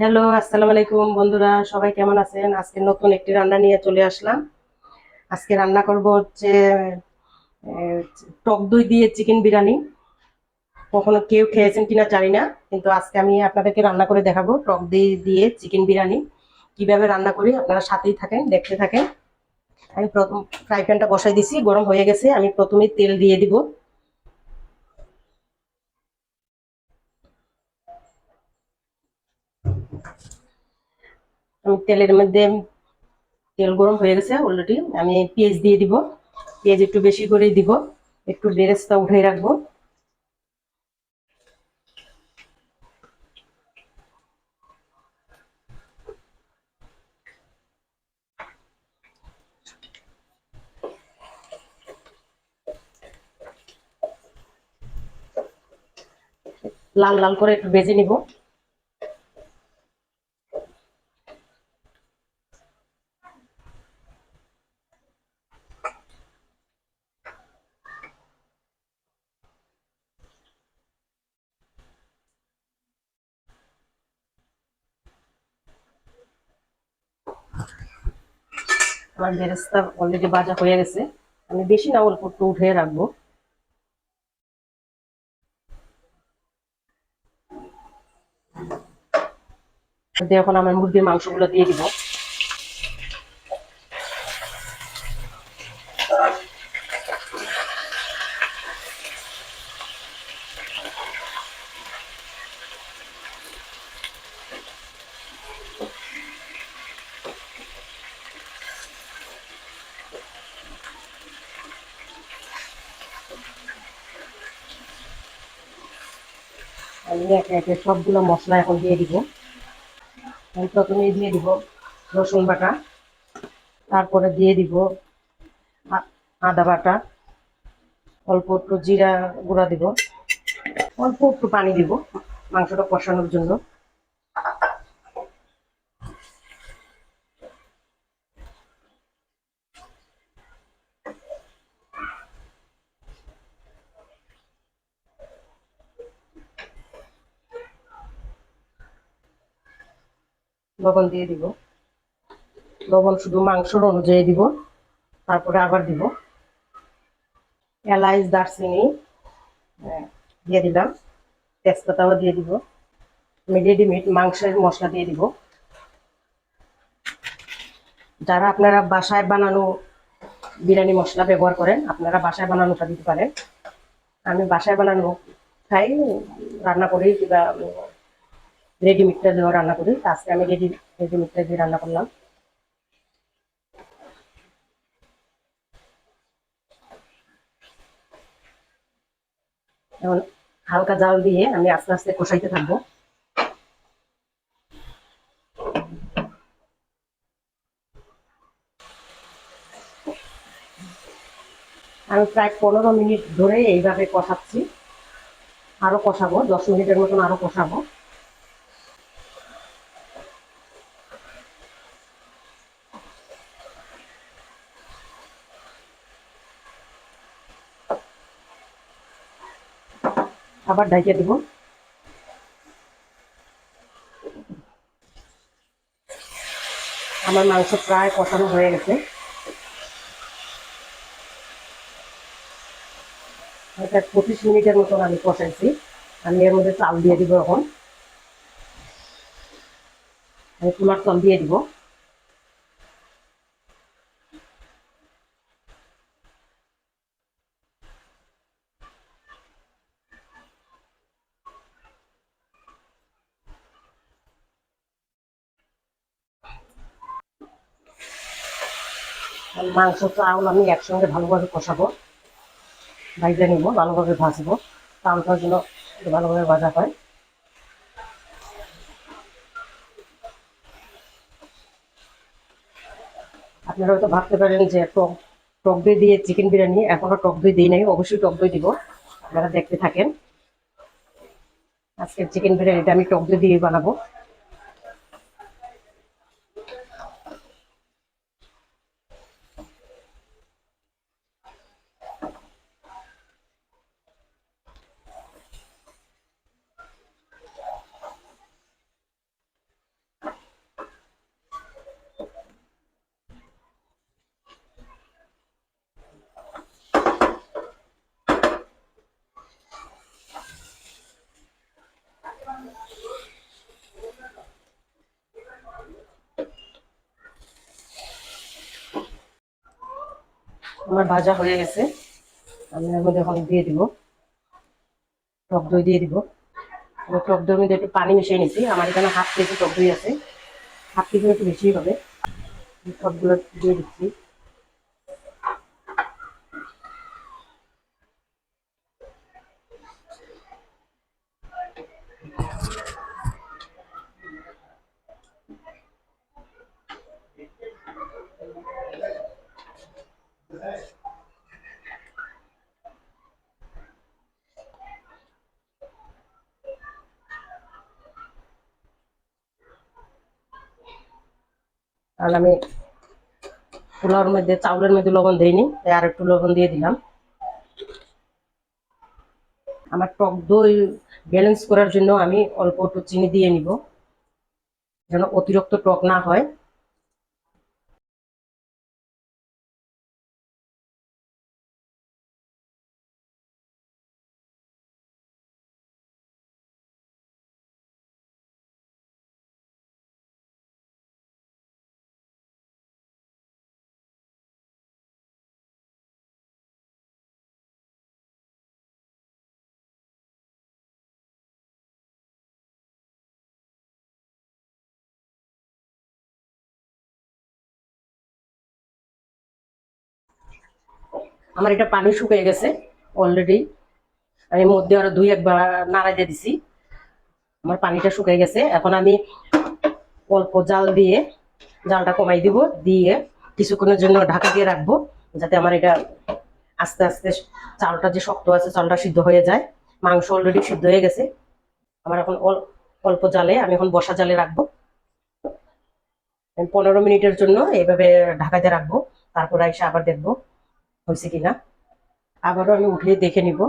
Hello, আসসালামু আলাইকুম বন্ধুরা, সবাই কেমন আছেন? আজকে নতুন একটি রান্না নিয়ে চলে আসলাম। আজকে রান্না করব হচ্ছে টক দই দিয়ে চিকেন বিরিয়ানি। কখনো কেউ খেয়েছেন কিনা জানি না, কিন্তু আজকে আমি আপনাদেরকে রান্না করে দেখাবো টক দই দিয়ে চিকেন বিরিয়ানি। কীভাবে রান্না করি আপনারা সাথেই থাকেন, দেখতে থাকেন। আমি প্রথম ফ্রাই প্যানটা বসাই দিছি, গরম হয়ে গেছে, আমি প্রথমেই তেল দিয়ে দিব। আমি তেলের মধ্যে তেল গরম হয়ে গেছে অলরেডি আমি পেঁয়াজ দিয়ে দিব। পেঁয়াজ একটু বেশি করে দিব। একটু বেরেস্তা উঠে রাখব। লাল লাল করে একটু ভেজে নিব। আমার বেরেস্তা অলরেডি বাজা হয়ে গেছে। আমি বেশি না অল্প একটু উঠে রাখব। এখন আমার মুরগির মাংসগুলো দিয়ে দিব। আমি একে একে সবগুলো মশলা এখন দিয়ে দিব। আমি প্রথমে দিয়ে দিব রসুন বাটা, তারপরে দিয়ে দিব আদা বাটা, অল্প একটু জিরা গুঁড়া দিব, অল্প একটু পানি দিব মাংসটা কষানোর জন্য। লবণ দিয়ে দিব। লবণ শুধু মাংসর অনুযায়ী দিব, তারপরে আবার দিব। এলাইচ, দারচিনি দিয়ে দিলাম। তেজপাতাও দিয়ে দিব। আমি রেডিমেড মাংসের মশলা দিয়ে দিব। যারা আপনারা বাসায় বানানো বিরিয়ানি মশলা ব্যবহার করেন, আপনারা বাসায় বানানোটা দিতে পারেন। আমি বাসায় বানানো খাই, রান্না করি কিংবা রেডিমেডটা দিয়েও রান্না করি। আজকে আমি রেডি রেডি রেডিমেডটা দিয়ে রান্না করলাম। এখন হালকা জাল দিয়ে আমি আস্তে আস্তে কষাইতে থাকব। আমি প্রায় পনেরো মিনিট ধরে এইভাবে কষাচ্ছি। আরও কষাবো, দশ মিনিটের মতন আরও কষাবো। আবার ঢাইকে দিব। আমার মাংস প্রায় কষানো হয়ে গেছে। পঁচিশ মিনিটের মতন আমি কষাইছি। আমি এর মধ্যে চাল দিয়ে দিব এখন। আমি কুলার চাল দিয়ে দিব। মাংস, চাউল আমি একসঙ্গে ভালোভাবে কষাবো। ভাইজে নিব, ভালোভাবে ভাজবো। চাউলটার জন্য ভালোভাবে ভাজা হয়। আপনারা হয়তো ভাবতে পারেন যে টক টক দই দিয়ে চিকেন বিরিয়ানি এখনও টক দই দিই নাই, অবশ্যই টক দই দিব। আপনারা দেখতে থাকেন। আজকের চিকেন বিরিয়ানিটা আমি টক দই দিয়ে বানাবো। আমার ভাজা হয়ে গেছে। আমি এর মধ্যে এখন দিয়ে দিব। টক দই দিয়ে দিব। টক দইয়ের মধ্যে একটু পানি মিশিয়ে নিছি। আমার এখানে হাফ কেজি টক দই আছে। হাফ কেজি একটু বেশি হবে। টকগুলো দিয়ে দিচ্ছি। আর আমি পোলাওর মধ্যে, চাউলের মধ্যে লবণ দিইনি তাই আর একটু লবণ দিয়ে দিলাম। আমার টক দই ব্যালেন্স করার জন্য আমি অল্প একটু চিনি দিয়ে নিব, যেন অতিরিক্ত টক না হয়। আমার এটা পানি শুকিয়ে গেছে অলরেডি আমি মধ্যে আরও দুই, একবার নাড়াই দিয়ে দিছি। আমার পানিটা শুকিয়ে গেছে। এখন আমি অল্প জাল দিয়ে জালটা কমাই দিব, দিয়ে কিছুক্ষণের জন্য ঢাকা দিয়ে রাখব, যাতে আমার এটা আস্তে আস্তে চালটা যে শক্ত আছে, চালটা সিদ্ধ হয়ে যায়। মাংস অলরেডি সিদ্ধ হয়ে গেছে। আমার এখন অল- অল্প জালে আমি এখন বসা জালে রাখব। পনেরো মিনিটের জন্য এইভাবে ঢাকাতে রাখব। তারপরে এসে আবার দেখব। হয়েছে কিনা? আবারও আমি উঠিয়ে দেখে নিব।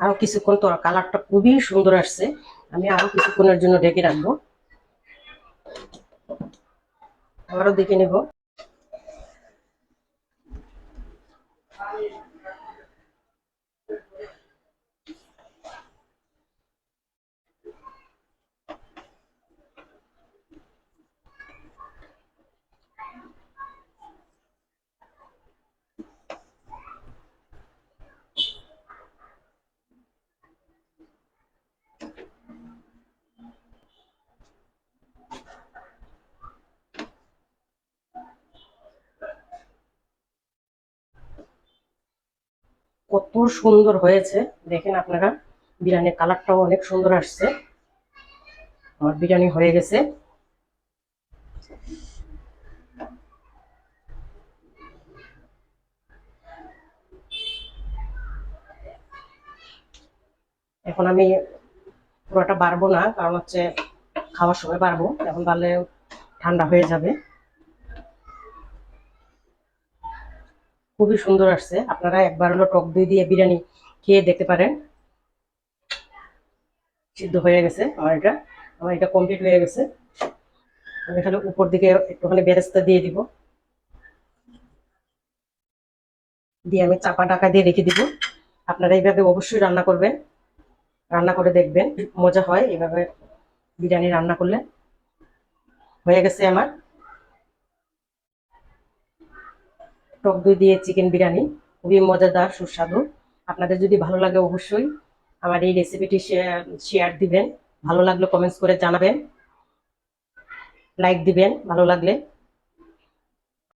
আরও কিছুক্ষণ তো কালারটা খুবই সুন্দর আসছে। আমি আরও কিছুক্ষণের জন্য ঢেকে রাখব। আবারও দেখে নেব। কত সুন্দর হয়েছে। দেখেন আপনারা, বিরিয়ানির কালারটাও অনেক সুন্দর আসছে। আমার বিরিয়ানি হয়ে গেছে। এখন আমি পুরোটা বাড়বো না, কারণ হচ্ছে খাওয়ার সময় বাড়বো। এখন বাড়লে ঠান্ডা হয়ে যাবে। খুবই সুন্দর আসছে। আপনারা একবার হলো টক দই দিয়ে বিরিয়ানি খেয়ে দেখতে পারেন। সিদ্ধ হয়ে গেছে আমার এটা। আমার এটা কমপ্লিট হয়ে গেছে। আমি এখানে উপর দিকে একটুখানি বেরেস্তা দিয়ে দিব। দিয়ে আমি চাপা টাকা দিয়ে রেখে দিব। আপনারা এইভাবে অবশ্যই রান্না করবেন। রান্না করে দেখবেন। মজা হয় এইভাবে বিরিয়ানি রান্না করলে। হয়ে গেছে আমার। টক দই দিয়ে চিকেন বিরিয়ানি, খুবই মজাদার, সুস্বাদু। আপনাদের যদি ভালো লাগে অবশ্যই আমার এই রেসিপিটি শেয়ার দিবেন। ভালো লাগলে কমেন্টস করে জানাবেন। লাইক দিবেন, ভালো লাগলে।